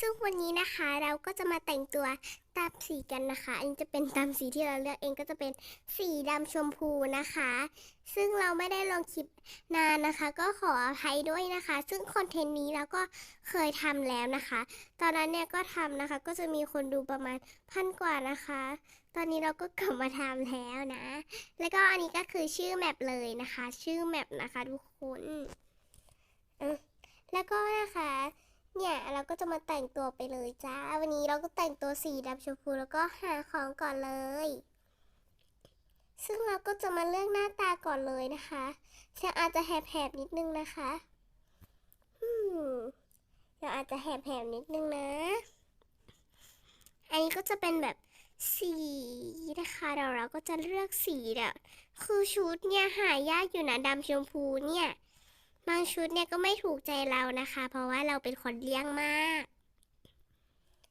ซึ่งวันนี้นะคะเราก็จะมาแต่งตัวตามสีกันนะคะ อันนี้จะเป็นตามสีที่เราเลือกเองก็จะเป็นสีดำชมพูนะคะ ซึ่งเราไม่ได้ลงคลิปนานนะคะ ก็ขออภัยด้วยนะคะ ซึ่งคอนเทนต์นี้เราก็เคยทำแล้วนะคะ ตอนนั้นเนี่ยก็ทำนะคะ ก็จะมีคนดูประมาณพันกว่านะคะ ตอนนี้เราก็กลับมาทำแล้วนะ แล้วก็อันนี้ก็คือชื่อแมปเลยนะคะ ชื่อแมปนะคะทุกคนแล้วก็นะคะ เนี่ยเราก็จะมาแต่งตัวไปเลยจ้า วันนี้เราก็แต่งตัวสีดำชมพูแล้วก็หาของก่อนเลย ซึ่งเราก็จะมาเลือกหน้าตาก่อนเลยนะคะฉันอาจจะแหบๆนิดนึงนะคะอืมเราอาจจะแหบๆนิดนึงนะ อันนี้ก็จะเป็นแบบสีนะคะเดี๋ยวเราก็จะเลือกสีแบบคือชุดเนี่ยหายากอยู่นะดำชมพูเนี่ย บางชุดเนี่ยก็ไม่ถูกใจเรานะคะ เพราะว่าเราเป็นคนเลี้ยงมาก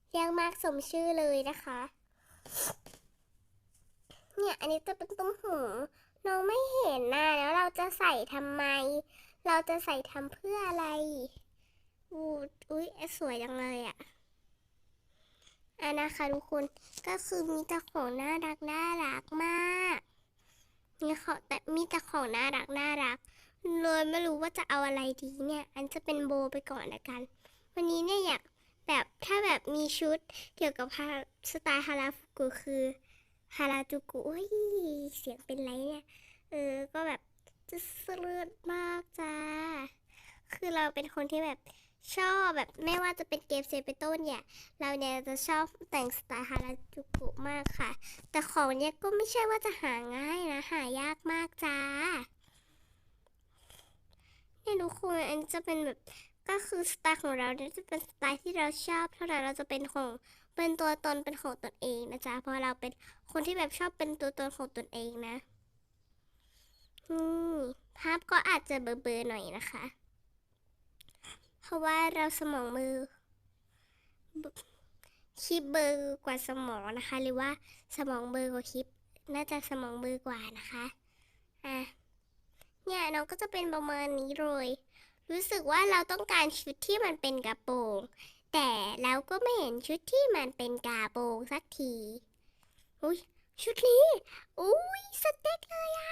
เลี้ยงมากสมชื่อเลยนะคะ เนี่ยอันนี้จะเป็นตุ้มหูน้องไม่เห็นนะแล้วเราจะใส่ทำไม เราจะใส่ทำเพื่ออะไรอูอุ้ยสวยจังเลยอะอันนะคะทุกคนก็คือมีแต่ของน่ารักน่ารักมากมีของแต่มีแต่ของน่ารักน่ารัก เลยไม่รู้ว่าจะเอาอะไรดีเนี่ย อันจะเป็นโบไปก่อนละกัน วันนี้เนี่ยอยากแบบถ้าแบบมีชุดเกี่ยวกับสไตล์ฮาราฟุกุคือฮาราจูกุโอ้ยเสียงเป็นไรเนี่ย เออ ก็แบบจะเสลืดมากจ้า คือเราเป็นคนที่แบบชอบแบบไม่ว่าจะเป็นเกมเซเปโต้เนี่ย เราเนี่ยจะชอบแต่งสไตล์ฮาราจูกุมากค่ะ แต่ของเนี่ยก็ไม่ใช่ว่าจะหาง่ายนะ หายากมากจ้า ทุกคนอันจะเป็นแบบก็คือสไตล์ของเราเนี่ยจะเป็นสไตล์ที่เราชอบเท่านั้นเราจะเป็นของเป็นตัวตนเป็นของตนเองนะจ๊ะเพราะเราเป็นคนที่แบบชอบเป็นตัวตนของตนเองนะอืมภาพก็อาจจะเบลอๆหน่อยนะคะ เพราะว่าเราสมองมือคลิปเบอร์กว่าสมองนะคะ หรือว่าสมองเบอร์กว่าคลิป น่าจะสมองเบอร์กว่านะคะอะ เนี่ยน้องก็จะเป็นประมาณนี้เลย รู้สึกว่าเราต้องการชุดที่มันเป็นกระโปรง แต่เราก็ไม่เห็นชุดที่มันเป็นกระโปรงสักทีอุ้ยชุดนี้อุ้ยสเต็กเลยอะ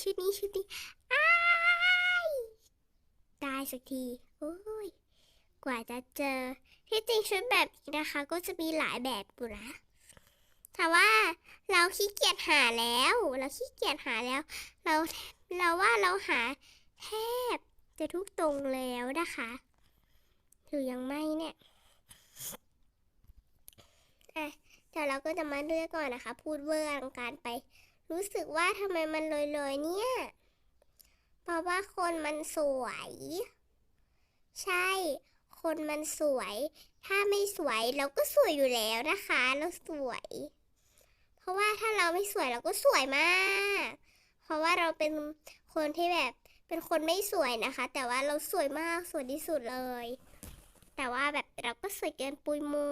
ชุดนี้ชุดนี้อ้ายได้สักทีโอ้ยกว่าจะเจอ ที่จริงชุดแบบนี้นะคะ ก็จะมีหลายแบบอยู่นะแต่ว่าเราขี้เกียจหาแล้ว เราขี้เกียจหาแล้ว เรา เราว่าเราหาแทบจะทุกตรงแล้วนะคะหรือยังไม่เนี่ยอะเดี๋ยวเราก็จะมาเลือกก่อนนะคะ พูดเวอร์อลังการไป รู้สึกว่าทำไมมันลอยๆเนี่ย เพราะว่าคนมันสวย ใช่ คนมันสวย ถ้าไม่สวยเราก็สวยอยู่แล้วนะคะ เราสวย เพราะว่าถ้าเราไม่สวยเราก็สวยมาก เพราะว่าเราเป็นคนที่แบบเป็นคนไม่สวยนะคะ แต่ว่าเราสวยมากสวยที่สุดเลย แต่ว่าแบบเราก็สวยเกินปุยมู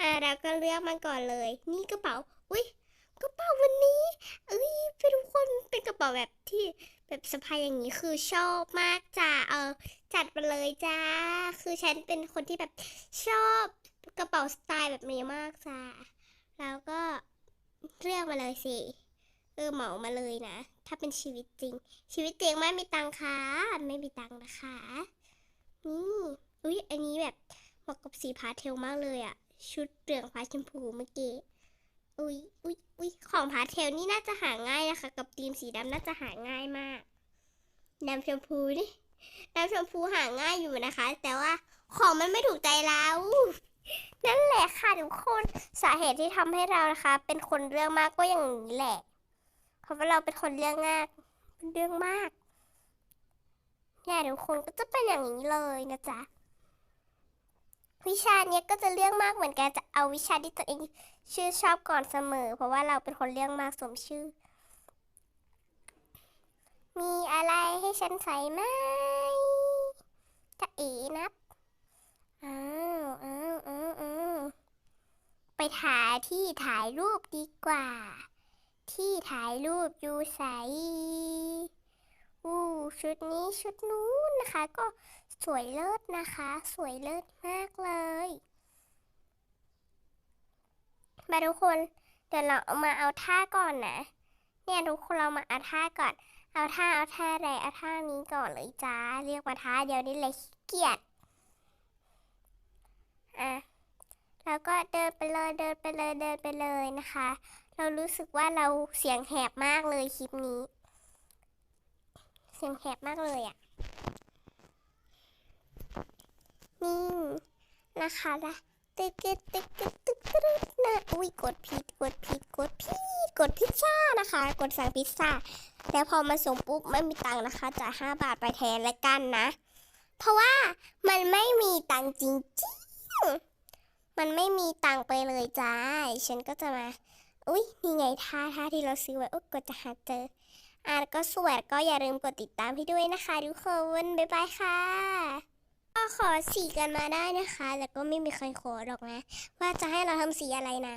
อะเราก็เลือกมันก่อนเลย นี่กระเป๋าอุ้ยกระเป๋าวันนี้เอ้ยเป็นทุกคนเป็นกระเป๋าแบบที่แบบสะพายอย่างนี้คือชอบมากจ้าเออจัดมาเลยจ้า คือฉันเป็นคนที่แบบชอบกระเป๋าสไตล์แบบนี้มากจ้าแล้วก็ เลือกมาเลยสิ เออเหมามาเลยนะ ถ้าเป็นชีวิตจริง ชีวิตจริงไม่มีตังค่ะ ไม่มีตังนะคะ นี่ อุ้ยอันนี้แบบเหมาะกับสีพาเทลมากเลยอะชุดเหลืองฟ้าชมพูเมื่อกี้ อุ้ยอุ้ยอุ้ยของพาเทลนี่น่าจะหาง่ายนะคะ กับธีมสีดำน่าจะหาง่ายมากดำชมพูนี่ดำชมพูหาง่ายอยู่นะคะ แต่ว่าของมันไม่ถูกใจเรา นั่นแหละค่ะทุกคนสาเหตุที่ทำให้เรานะคะ เป็นคนเรื่องมากก็อย่างนี้แหละ เพราะว่าเราเป็นคนเรื่องมากเรื่องมากเนี่ยทุกคนก็จะเป็นอย่างนี้เลยนะจ๊ะวิชาเนี้ยก็จะเรื่องมากเหมือนกันจะเอาวิชาที่ตัวเองชื่อชอบก่อนเสมอ เพราะว่าเราเป็นคนเรื่องมากสมชื่อ มีอะไรให้ฉันใส่ไหมจะเอ๋นับ อ้าวอ้าวอ้าวอ้าว ไปถ่ายที่ถ่ายรูปดีกว่า ที่ถ่ายรูปอยู่ใสอู้ชุดนี้ชุดนู้นนะคะ ก็สวยเลิศนะคะ สวยเลิศมากเลยมาทุกคนเดี๋ยวเราเอามาเอาท่าก่อนนะ เนี่ยทุกคนเรามาเอาท่าก่อน เอาท่าเอาท่าอะไรเอาท่านี้ก่อนเลยจ้า เรียกมาท่าเดียวนี่เลยเกียจอะ แล้วก็เดินไปเลยเดินไปเลยเดินไปเลยนะคะ เรารู้สึกว่าเราเสียงแหบมากเลยคลิปนี้ เสียงแหบมากเลยอะ่ะนี่นะคะละตึกตึกตึกตึกตึกตึกนะอุ้ยกดผิดกดผิดกดผิดกดพิซซ่านะคะ กดสั่งพิซซ่าแล้วพอมาส่งปุ๊บไม่มีตังค์นะคะจ่ายห้าบาทไปแทนละกันนะ เพราะว่ามันไม่มีตังค์จริงๆ มันไม่มีตังไปเลยจ้า ฉันก็จะมา อุ้ยนี่ไงท่าท่าที่เราซื้อไว้โอ้กดจะหาเจอ อะแล้วก็สวยก็อย่าลืมกดติดตามให้ด้วยนะคะทุกคน บ๊ายบายค่ะ ก็ขอสีกันมาได้นะคะแล้วก็ไม่มีใครขอหรอกนะ ว่าจะให้เราทำสีอะไรนะ